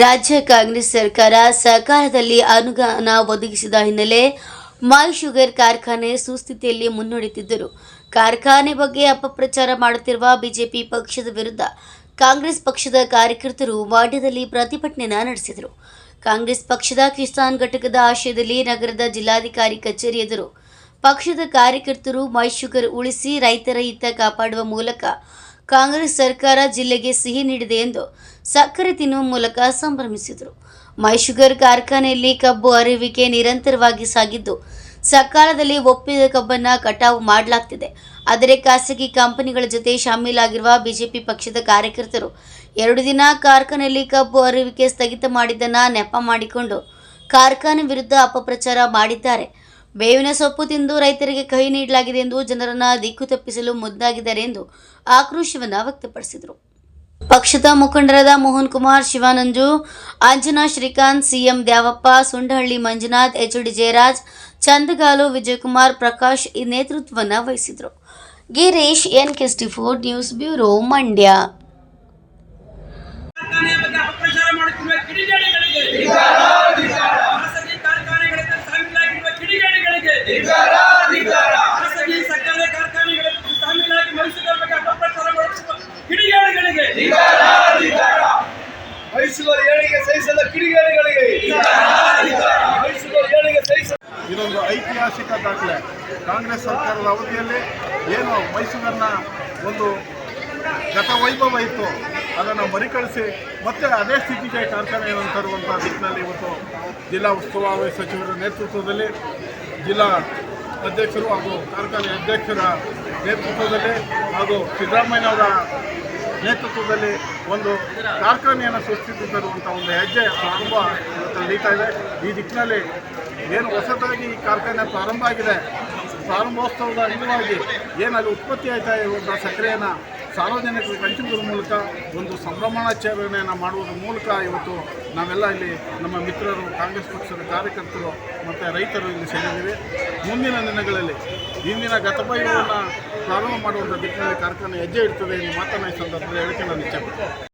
ರಾಜ್ಯ ಕಾಂಗ್ರೆಸ್ ಸರ್ಕಾರ ಸಹಕಾರದಲ್ಲಿ ಅನುದಾನ ಒದಗಿಸಿದ ಹಿನ್ನೆಲೆ ಮೈ ಶುಗರ್ ಕಾರ್ಖಾನೆ ಸುಸ್ಥಿತಿಯಲ್ಲಿ ಮುನ್ನಡೆಯುತ್ತಿದ್ದರು. ಕಾರ್ಖಾನೆ ಬಗ್ಗೆ ಅಪಪ್ರಚಾರ ಮಾಡುತ್ತಿರುವ ಬಿಜೆಪಿ ಪಕ್ಷದ ವಿರುದ್ಧ ಕಾಂಗ್ರೆಸ್ ಪಕ್ಷದ ಕಾರ್ಯಕರ್ತರು ವಾಡ್ಯದಲ್ಲಿ ಪ್ರತಿಭಟನೆ ನಡೆಸಿದರು. ಕಾಂಗ್ರೆಸ್ ಪಕ್ಷದ ಕಿಸಾನ್ ಘಟಕದ ಆಶಯದಲ್ಲಿ ನಗರದ ಜಿಲ್ಲಾಧಿಕಾರಿ ಕಚೇರಿ ಎದುರು ಪಕ್ಷದ ಕಾರ್ಯಕರ್ತರು ಮೈ ಶುಗರ್ ಉಳಿಸಿ ರೈತರ ಹಿತ ಕಾಪಾಡುವ ಮೂಲಕ ಕಾಂಗ್ರೆಸ್ ಸರ್ಕಾರ ಜಿಲ್ಲೆಗೆ ಸಿಹಿ ನೀಡಿದೆ ಎಂದು ಸಕ್ಕರೆ ತಿನ್ನುವ ಮೂಲಕ ಸಂಭ್ರಮಿಸಿದರು. ಮೈ ಶುಗರ್ ಕಾರ್ಖಾನೆಯಲ್ಲಿ ಕಬ್ಬು ಅರಿವಿಕೆ ನಿರಂತರವಾಗಿ ಸಾಗಿದ್ದು, ಸಕಾಲದಲ್ಲಿ ಒಪ್ಪಿದ ಕಬ್ಬನ್ನು ಕಟಾವು ಮಾಡಲಾಗ್ತಿದೆ. ಆದರೆ ಖಾಸಗಿ ಕಂಪನಿಗಳ ಜೊತೆ ಶಾಮೀಲಾಗಿರುವ ಬಿಜೆಪಿ ಪಕ್ಷದ ಕಾರ್ಯಕರ್ತರು ಎರಡು ದಿನ ಕಾರ್ಖಾನೆಯಲ್ಲಿ ಕಬ್ಬು ಅರಿವಿಕೆ ಸ್ಥಗಿತ ಮಾಡಿದ್ದನ್ನು ನೆಪ ಮಾಡಿಕೊಂಡು ಕಾರ್ಖಾನೆ ವಿರುದ್ಧ ಅಪಪ್ರಚಾರ ಮಾಡಿದ್ದಾರೆ. ಬೇವಿನ ಸೊಪ್ಪು ತಿಂದು ರೈತರಿಗೆ ಕಹಿ ನೀಡಲಾಗಿದೆ ಎಂದು ಜನರನ್ನ ದಿಕ್ಕು ತಪ್ಪಿಸಲು ಮುದ್ದಾಗಿದ್ದಾರೆ ಎಂದು ಆಕ್ರೋಶವನ್ನು ವ್ಯಕ್ತಪಡಿಸಿದರು. ಪಕ್ಷದ ಮುಖಂಡರಾದ Mohan Kumar Shivananju Anjana Srikanth, CM Dyavappa, Sundahalli Manjunath H D Jayaraj, Chandagalu Vijayakumar, Prakash ಈ ನೇತೃತ್ವವನ್ನು ವಹಿಸಿದರು ಗಿರೀಶ್ ಎನ್ ಕೆಸ್ಟಿ ಫೋರ್ ನ್ಯೂಸ್ ಬ್ಯೂರೋ ಮಂಡ್ಯ. ಖಾಸಗಿ ಸಕ್ಕರೆ ಕಾರ್ಖಾನೆಗಳಲ್ಲಿ ಸಾಮೀಲಾಗಿ ಮೈಸೂರಿನ ಬಗ್ಗೆ ಅಪಪ್ರಚಾರ ಮಾಡುತ್ತಿರುವ ಕಿಡಿಗೇಡಿಗಳಿಗೆ. ಮೈಸೂರು ಏಳಿಗೆ ಸಹಿಸದ ಕಿಡಿಗೇಡಿಗಳಿಗೆ. ಮೈಸೂರು ಏಳಿಗೆ ಸಹಿಸದ ಇದೊಂದು ಐತಿಹಾಸಿಕ ದಾಖಲೆ. ಕಾಂಗ್ರೆಸ್ ಸರ್ಕಾರದ ಅವಧಿಯಲ್ಲಿ ಏನು ಮೈಸೂರನ್ನ ಒಂದು ಗತವೈಭವ ಇತ್ತು. ಅದನ್ನು ಮರಿಕಳಿಸಿ ಮತ್ತೆ ಅದೇ ಸ್ಥಿತಿಗೆ ಕಾರ್ಖಾನೆಯನ್ನು ತರುವಂಥ ದಿಕ್ಕಿನಲ್ಲಿ ಇವತ್ತು ಜಿಲ್ಲಾ ಉಸ್ತುವಾರಿ ಸಚಿವರ ನೇತೃತ್ವದಲ್ಲಿ ಜಿಲ್ಲಾ ಅಧ್ಯಕ್ಷರು ಹಾಗೂ ಕಾರ್ಖಾನೆ ಅಧ್ಯಕ್ಷರ ನೇತೃತ್ವದಲ್ಲಿ ಹಾಗೂ ಸಿದ್ದರಾಮಯ್ಯನವರ ನೇತೃತ್ವದಲ್ಲಿ ಒಂದು ಕಾರ್ಖಾನೆಯನ್ನು ಸೃಷ್ಟಿಸಿ ತರುವಂಥ ಒಂದು ಹೆಜ್ಜೆ ಪ್ರಾರಂಭ ಇವತ್ತು ನಡೀತಾ ಇದೆ. ಈ ದಿಕ್ಕಿನಲ್ಲಿ ಏನು ಹೊಸದಾಗಿ ಈ ಕಾರ್ಖಾನೆ ಪ್ರಾರಂಭ ಆಗಿದೆ, ಪ್ರಾರಂಭೋತ್ಸವದ ಅಂಗವಾಗಿ ಏನಲ್ಲಿ ಉತ್ಪತ್ತಿ ಆಯ್ತಾ ಇರುವಂಥ ಸಕ್ಕರೆಯನ್ನು ಸಾರ್ವಜನಿಕರಿಗೆ ಹಂಚುವುದರ ಮೂಲಕ ಒಂದು ಸಂಭ್ರಮಾಚರಣೆಯನ್ನು ಮಾಡುವುದರ ಮೂಲಕ ಇವತ್ತು ನಾವೆಲ್ಲ ಇಲ್ಲಿ ನಮ್ಮ ಮಿತ್ರರು, ಕಾಂಗ್ರೆಸ್ ಪಕ್ಷದ ಕಾರ್ಯಕರ್ತರು ಮತ್ತು ರೈತರು ಇಲ್ಲಿ ಸೇರಿದ್ದೀವಿ. ಮುಂದಿನ ದಿನಗಳಲ್ಲಿ ಇಂದಿನ ಗತವೈಭವವನ್ನು ಪ್ರಾರಂಭ ಮಾಡುವಂಥ ದಿಕ್ಕಿನಲ್ಲಿ ಕಾರ್ಖಾನೆ ಹೆಜ್ಜೆ ಇಡ್ತದೆ ಎಂದು ಮಾತನ್ನ ಈ ಸಂದರ್ಭದಲ್ಲಿ ಹೇಳಿಕೆ ನಾನು ಇಚ್ಛೆ